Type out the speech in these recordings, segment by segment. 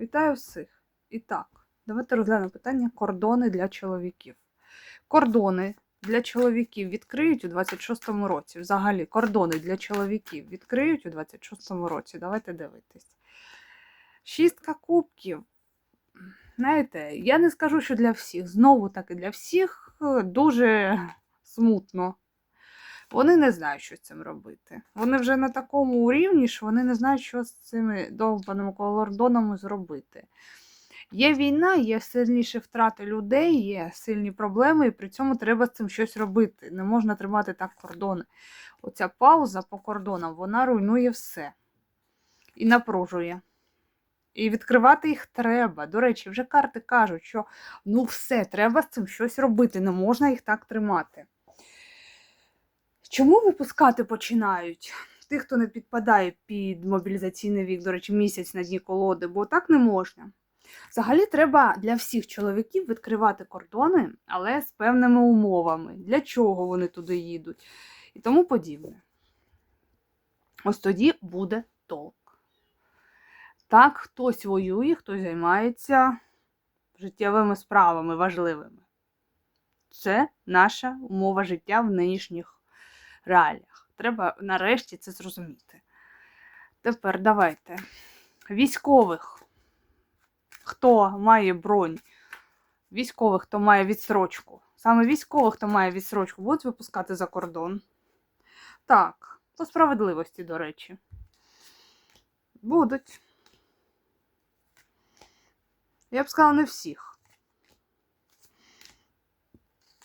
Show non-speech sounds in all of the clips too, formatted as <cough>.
Вітаю всіх. І так, давайте розглянемо питання кордони для чоловіків. Кордони для чоловіків відкриють у 26-му році. Взагалі, кордони для чоловіків відкриють у 26-му році. Давайте дивитись. Шістка кубків. Знаєте, я не скажу, що для всіх. Знову таки, для всіх е, дуже <laughs> смутно. Вони не знають, що з цим робити. Вони вже на такому рівні, що вони не знають, що з цими довбаними кордонами зробити. Є війна, є сильніші втрати людей, є сильні проблеми, і при цьому треба з цим щось робити. Не можна тримати так кордони. Оця пауза по кордонам вона руйнує все і напружує. І відкривати їх треба. До речі, вже карти кажуть, що ну все, треба з цим щось робити, не можна їх так тримати. Чому випускати починають? Тих, хто не підпадає під мобілізаційний вік, до речі, місяць на дні колоди, бо так не можна. Взагалі треба для всіх чоловіків відкривати кордони, але з певними умовами, для чого вони туди їдуть і тому подібне. Ось тоді буде толк. Так, хтось воює, хтось займається життєвими справами важливими. Це наша умова життя в нинішніх реаліях. Треба нарешті це зрозуміти. Тепер давайте. Військових, хто має бронь, військових, хто має відсрочку. Саме військових, хто має відсрочку, будуть випускати за кордон. Так, по справедливості, до речі. Будуть. Я б сказала, не всіх.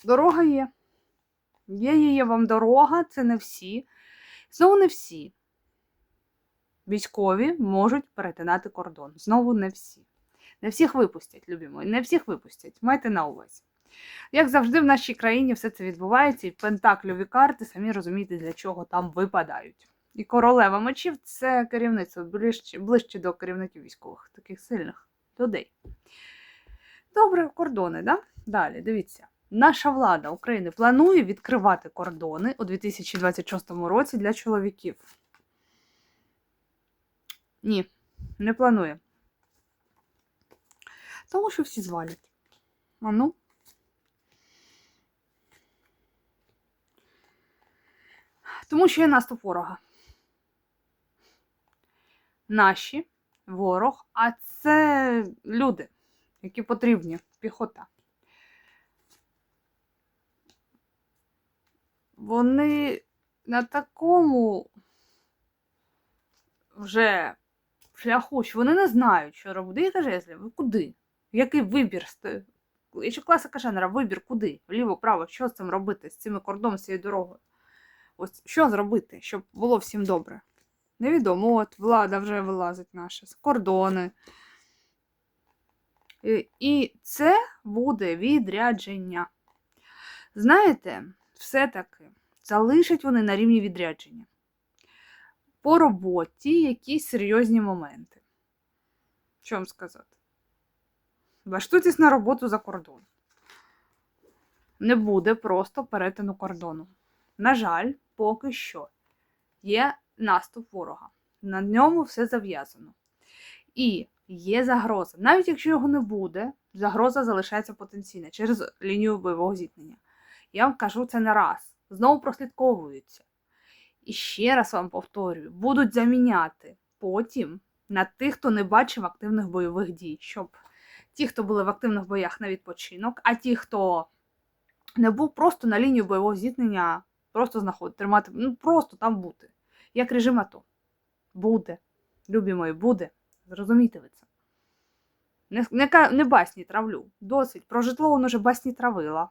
Дорога є. Є, є вам дорога, це не всі. Знову не всі. Військові можуть перетинати кордон. Знову не всі. Не всіх випустять, любі не всіх випустять. Майте на увазі. Як завжди, в нашій країні все це відбувається, і пентакльові карти, самі розумієте, для чого там випадають. І королева мечів це керівництво ближче, ближче до керівників військових, таких сильних людей. Добре, кордони, да? Далі, дивіться. Наша влада України планує відкривати кордони у 2026 році для чоловіків. Ні, не планує. Тому що всі звалять. А ну. Тому що є наступ ворога. Наші ворог, а це люди, які потрібні, піхота. Вони на такому вже шляху, що вони не знають, що робити. Я каже, Езля, ви куди? Який вибір? Якщо класика жанра, вибір куди? Вліво, право, що з цим робити, з цими кордонами, з цією дорогою? Ось що зробити, щоб було всім добре? Невідомо, от влада вже вилазить наша, з кордони. І, і це буде відрядження. Знаєте, все-таки залишать вони на рівні відрядження. По роботі якісь серйозні моменти. Що вам сказати? Влаштуйтесь на роботу за кордон. Не буде просто перетину кордону. На жаль, поки що є наступ ворога. На ньому все зав'язано. І є загроза. Навіть якщо його не буде, загроза залишається потенційна через лінію бойового зіткнення. Я вам кажу це не раз. Знову прослідковуються. І ще раз вам повторюю: будуть заміняти потім на тих, хто не бачив активних бойових дій, щоб ті, хто були в активних боях на відпочинок, а ті, хто не був просто на лінію бойового зіткнення, просто знаходити, тримати, ну просто там бути. Як режим АТО. Буде. Любі мої, буде. Зрозумійте ви це. Не, не, не басні травлю. Досить. Про житло воно вже басні травила.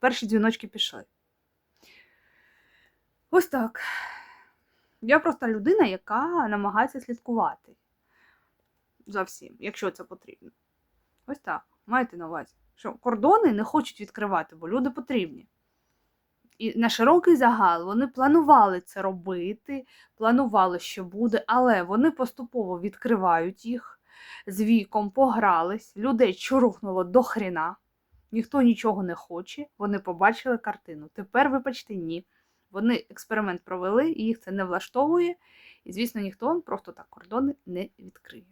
Перші дзвіночки пішли. Ось так. Я просто людина, яка намагається слідкувати за всім, якщо це потрібно. Ось так. Маєте на увазі, що кордони не хочуть відкривати, бо люди потрібні. І на широкий загал вони планували це робити, планували, що буде, але вони поступово відкривають їх з віком, погрались, людей чурухнуло до хріна, ніхто нічого не хоче, вони побачили картину. Тепер, вибачте, ні. Вони експеримент провели, їх це не влаштовує. І, звісно, ніхто просто так кордони не відкриє.